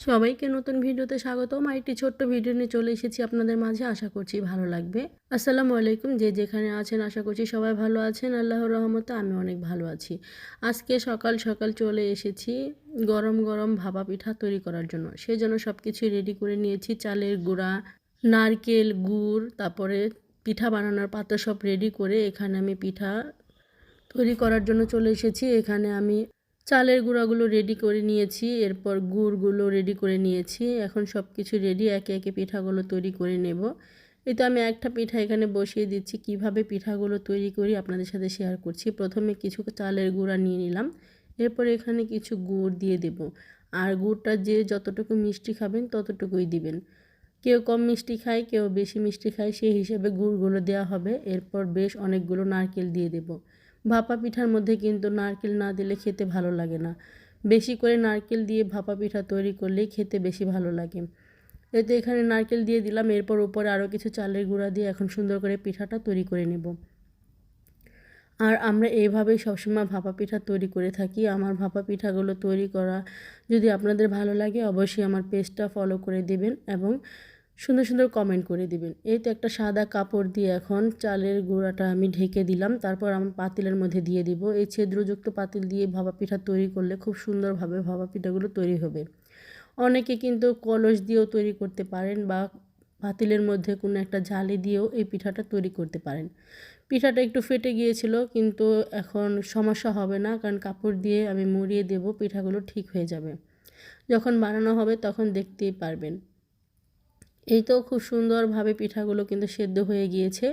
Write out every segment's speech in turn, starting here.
সবাইকে নতুন ভিডিওতে স্বাগতম। আর একটি ছোট্ট ভিডিও নিয়ে চলে এসেছি আপনাদের মাঝে, আশা করছি ভালো লাগবে। আসসালামু আলাইকুম, যে যেখানে আছেন, আশা করছি সবাই ভালো আছেন। আল্লাহর রহমতে আমি অনেক ভালো আছি। আজকে সকাল সকাল চলে এসেছি গরম গরম ভাপা পিঠা তৈরি করার জন্য। সেই জন্য সব কিছু রেডি করে নিয়েছি। চালের গুঁড়া, নারকেল গুড়, তারপরে পিঠা বানানোর পাত্র সব রেডি করে এখানে আমি পিঠা তৈরি করার জন্য চলে এসেছি। এখানে আমি চালের গুঁড়াগুলো রেডি করে নিয়েছি, এরপর গুড়গুলো রেডি করে নিয়েছি। এখন সব কিছু রেডি একে একে পিঠাগুলো তৈরি করে নেব। এই তো আমি একটা পিঠা এখানে বসিয়ে দিচ্ছি, কীভাবে পিঠাগুলো তৈরি করি আপনাদের সাথে শেয়ার করছি। প্রথমে কিছু চালের গুঁড়া নিয়ে নিলাম, এরপর এখানে কিছু গুড় দিয়ে দেব। আর গুড়টা যে যতটুকু মিষ্টি খাবেন ততটুকুই দিবেন। কেউ কম মিষ্টি খায়, কেউ বেশি মিষ্টি খায়, সেই হিসেবে গুড়গুলো দেওয়া হবে। এরপর বেশ অনেকগুলো নারকেল দিয়ে দেবো। ভাপা পিঠার মধ্যে কিন্তু নারকেল না দিলে খেতে ভালো লাগে না। বেশি করে নারকেল দিয়ে ভাপা পিঠা তৈরি করলেই খেতে বেশি ভালো লাগে। এতে এখানে নারকেল দিয়ে দিলাম, এরপর উপরে আরও কিছু চালের গুঁড়া দিয়ে এখন সুন্দর করে পিঠাটা তৈরি করে নেব। আর আমরা এইভাবেই সবসময় ভাপা পিঠা তৈরি করে থাকি। আমার ভাপা পিঠাগুলো তৈরি করা যদি আপনাদের ভালো লাগে, অবশ্যই আমার পেজটা ফলো করে দেবেন এবং সুন্দর সুন্দর কমেন্ট করে দিবেন। এই তো একটা সাদা কাপড় দিয়ে এখন চালের গুঁড়াটা আমি ঢেকে দিলাম, তারপর আমার পাতিলের মধ্যে দিয়ে দিব। এই ছিদ্রযুক্ত পাতিল দিয়ে ভাবা পিঠা তৈরি করলে খুব সুন্দরভাবে ভাবা পিঠাগুলো তৈরি হবে। অনেকে কিন্তু কলস দিয়েও তৈরি করতে পারেন বা পাতিলের মধ্যে কোনো একটা জালি দিয়েও এই পিঠাটা তৈরি করতে পারেন। পিঠাটা একটু ফেটে গিয়েছিল, কিন্তু এখন সমস্যা হবে না, কারণ কাপড় দিয়ে আমি মুড়িয়ে দেব, পিঠাগুলো ঠিক হয়ে যাবে। যখন বানানো হবে তখন দেখতেই পারবেন। এই তো খুব সুন্দরভাবে পিঠাগুলো কিন্তু সেদ্ধ হয়ে গিয়েছে।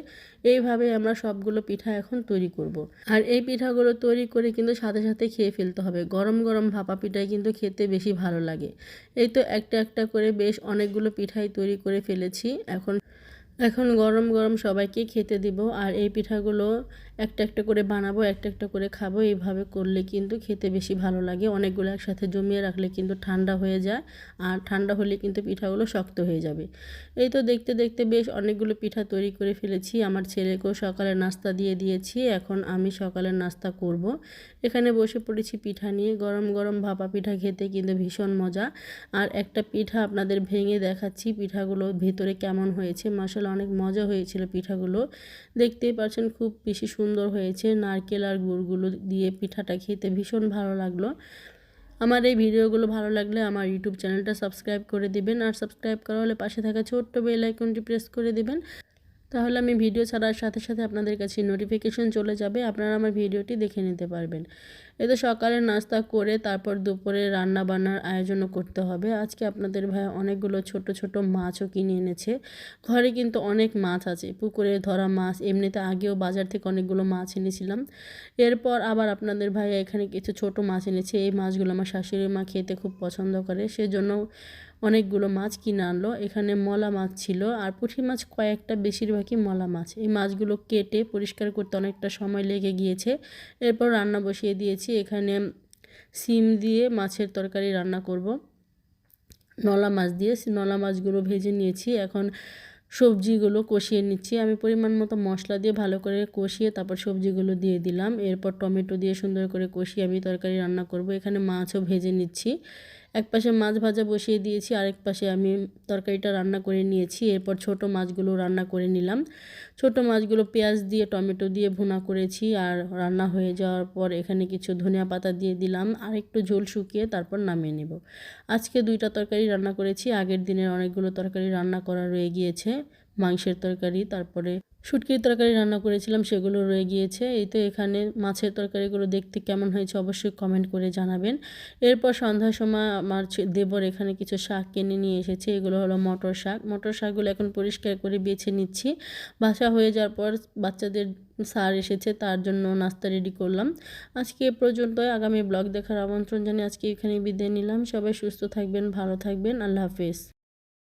এইভাবে আমরা সবগুলো পিঠা এখন তৈরি করব। আর এই পিঠাগুলো তৈরি করে কিন্তু সাথে সাথে খেয়ে ফেলতে হবে। গরম গরম ভাপা পিঠাই কিন্তু খেতে বেশি ভালো লাগে। এই তো একটা একটা করে বেশ অনেকগুলো পিঠাই তৈরি করে ফেলেছি। এখন এখন গরম গরম সবাইকে খেতে দিব আর এই পিঠাগুলো একটা একটা করে বানাবো, একটা একটা করে খাব, এইভাবে করলে কিন্তু খেতে বেশি ভালো লাগে। অনেকগুলো একসাথে জমিয়ে রাখলে কিন্তু ঠান্ডা হয়ে যায় আর ঠান্ডা হলে কিন্তু পিঠাগুলো শক্ত হয়ে যাবে। এই তো দেখতে দেখতে বেশ অনেকগুলো পিঠা তৈরি করে ফেলেছি। আমার ছেলেকেও সকালে নাস্তা দিয়ে দিয়েছি। এখন আমি সকালের নাস্তা করব। এখানে বসে পড়েছি পিঠা নিয়ে। গরম গরম ভাপা পিঠা খেতে কিন্তু ভীষণ মজা। আর একটা পিঠা আপনাদের ভেঙে দেখাচ্ছি। পিঠাগুলো ভেতরে কেমন হয়েছে মশলা অনেক মজা হয়েছিল পিঠাগুলো। দেখতেই পাচ্ছেন খুব বেশি সুন্দর হয়েছে। নারকেল আর গুড়গুলো দিয়ে পিঠাটা খেতে ভীষণ ভালো লাগল। আমার এই ভিডিওগুলো ভালো লাগলে আমার ইউটিউব চ্যানেলটা সাবস্ক্রাইব করে দিবেন। আর সাবস্ক্রাইব করা হলে পাশে থাকা ছোট্ট বেল আইকনটি প্রেস করে দিবেন। তাহলে আমি ভিডিও ছাড়ার সাথে সাথে আপনাদের কাছে নোটিফিকেশন চলে যাবে, আপনারা আমার ভিডিওটি দেখে নিতে পারবেন। এতে সকালে নাস্তা করে তারপর দুপুরে রান্না বান্নার আয়োজনও করতে হবে। আজকে আপনাদের ভাই অনেকগুলো ছোট ছোট মাছও কিনে এনেছে। ঘরে কিন্তু অনেক মাছ আছে, পুকুরে ধরা মাছ, এমনিতে আগেও বাজার থেকে অনেকগুলো মাছ এনেছিলাম। এরপর আবার আপনাদের ভাই এখানে কিছু ছোট মাছ এনেছে, এই মাছগুলো আমার শাশুড়ি মা খেতে খুব পছন্দ করে, সেজন্য অনেকগুলো মাছ কিনে আনলো। এখানে মলা মাছ ছিল আর পুঁটি মাছ কয়েকটা, বেশিরভাগই মলা মাছ। এই মাছগুলো কেটে পরিষ্কার করতে অনেকটা সময় লেগে গিয়েছে। এরপর রান্না বসিয়ে দিয়েছি। এখানে সিম দিয়ে মাছের তরকারি রান্না করব। নলা মাছ দিয়ে নলা মাছগুলো ভেজে নিয়েছি। এখন সবজিগুলো কষিয়ে নিচ্ছি। আমি পরিমাণ মতো মশলা দিয়ে ভালো করে কষিয়ে তারপর সবজিগুলো দিয়ে দিলাম। এরপর টমেটো দিয়ে সুন্দর করে কষিয়ে আমি তরকারি রান্না করব। এখানে মাছও ভেজে নিচ্ছি। এক পাশে মাছ ভাজা বসিয়ে দিয়েছি, আরেক পাশে আমি তরকারিটা রান্না করে নিয়েছি। এরপর ছোট মাছগুলো রান্না করে নিলাম। ছোট মাছগুলো পেঁয়াজ দিয়ে, টমেটো দিয়ে ভুনা করেছি আর রান্না হয়ে যাওয়ার পর এখানে কিছু ধনিয়া পাতা দিয়ে দিলাম। আর একটু ঝোল শুকিয়ে তারপর নামিয়ে নেব। আজকে দুইটা তরকারি রান্না করেছি। আগের দিনের অনেকগুলো তরকারি রান্না করা রয়ে গিয়েছে। মাংসের তরকারি, তারপরে শুটকির তরকারি রান্না করেছিলাম, সেগুলো রয়ে গিয়েছে। এই তো এখানে মাছের তরকারিগুলো দেখতে কেমন হয়েছে অবশ্যই কমেন্ট করে জানাবেন। এরপর সন্ধ্যার সময় আমার দেবর এখানে কিছু শাক কিনে নিয়ে এসেছে। এগুলো হলো মটর শাক। মটর শাকগুলো এখন পরিষ্কার করে বেছে নিচ্ছি। বাসা হয়ে যাওয়ার পর বাচ্চাদের সার এসেছে, তার জন্য নাস্তা রেডি করলাম। আজকে এ পর্যন্তই। আগামী ব্লগ দেখার আমন্ত্রণ জানিয়ে আজকে এখানে বিদায় নিলাম। সবাই সুস্থ থাকবেন, ভালো থাকবেন। আল্লাহ হাফেজ।